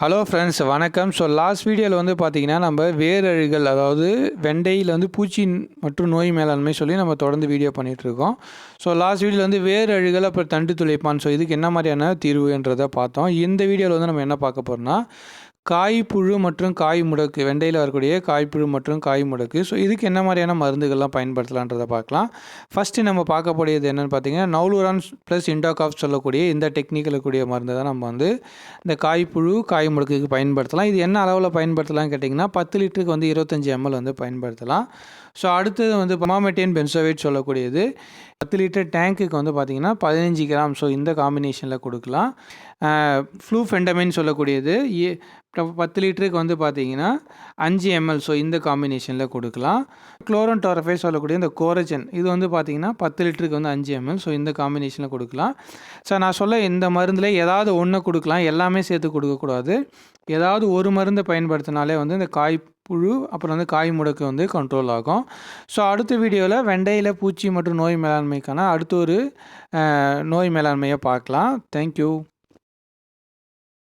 Hello friends வணக்கம். So last வீடியோவில் வந்து பார்த்திங்கன்னா நம்ம வேரழுகள் அதாவது வெண்டையில் வந்து பூச்சி மற்றும் நோய் மேலாண்மை சொல்லி நம்ம தொடர்ந்து வீடியோ பண்ணிகிட்ருக்கோம் ஸோ லாஸ்ட் வீடியோவில் வந்து வேரழுகள் அப்புறம் தண்டு துளைப்பான். ஸோ இதுக்கு என்ன மாதிரியான தீர்வுன்றதை பார்த்தோம். இந்த வீடியோவில் வந்து நம்ம என்ன பார்க்க போகிறோம்னா காய்ப்புழு மற்றும் காய் முடக்கு வெண்டையில் வரக்கூடிய காய்ப்புழு மற்றும் காய் முடக்கு ஸோ இதுக்கு என்ன மாதிரியான மருந்துகள்லாம் பயன்படுத்தலான்றதை பார்க்கலாம். ஃபஸ்ட்டு நம்ம பார்க்கக்கூடியது என்னென்னு பார்த்தீங்கன்னா நவுலுரான் ப்ளஸ் இண்டோகாஃப் சொல்லக்கூடிய இந்த டெக்னிக்கில் கூடிய மருந்து தான் நம்ம வந்து இந்த காய்ப்புழு காய் முடக்குக்கு பயன்படுத்தலாம். இது என்ன அளவில் பயன்படுத்தலாம்னு கேட்டிங்கன்னா பத்து லிட்டருக்கு வந்து இருபத்தஞ்சி எம்எல் வந்து பயன்படுத்தலாம். ஸோ அடுத்தது வந்து பமாமெட்டியன் பென்சோவேட் சொல்லக்கூடியது. பத்து லிட்டர் டேங்க்குக்கு வந்து பார்த்திங்கன்னா பதினஞ்சு கிராம். ஸோ இந்த காம்பினேஷனில் கொடுக்கலாம். ஃப்ளூ ஃபெண்டமின் சொல்லக்கூடியது. பத்து லிட்டருக்கு வந்து பார்த்தீங்கன்னா அஞ்சு எம்எல் ஸோ இந்த காம்பினேஷனில் கொடுக்கலாம். குளோரன் டோரஃபை சொல்லக்கூடிய இந்த கோரஜன் இது வந்து பார்த்திங்கன்னா பத்து லிட்டருக்கு வந்து அஞ்சு எம்எல் ஸோ இந்த காம்பினேஷனில் கொடுக்கலாம். ஸோ நான் சொல்ல இந்த மருந்தில் ஏதாவது ஒன்று கொடுக்கலாம் எல்லாமே சேர்த்து கொடுக்கக்கூடாது. ஏதாவது ஒரு மருந்தை பயன்படுத்தினாலே வந்து இந்த காய் புழு அப்புறம் வந்து காய் முடக்கு வந்து கண்ட்ரோல் ஆகும். ஸோ அடுத்த வீடியோவில் வெண்டையில் பூச்சி மற்றும் நோய் மேலாண்மைக்கான அடுத்த ஒரு நோய் மேலாண்மையை பார்க்கலாம். தேங்க்யூ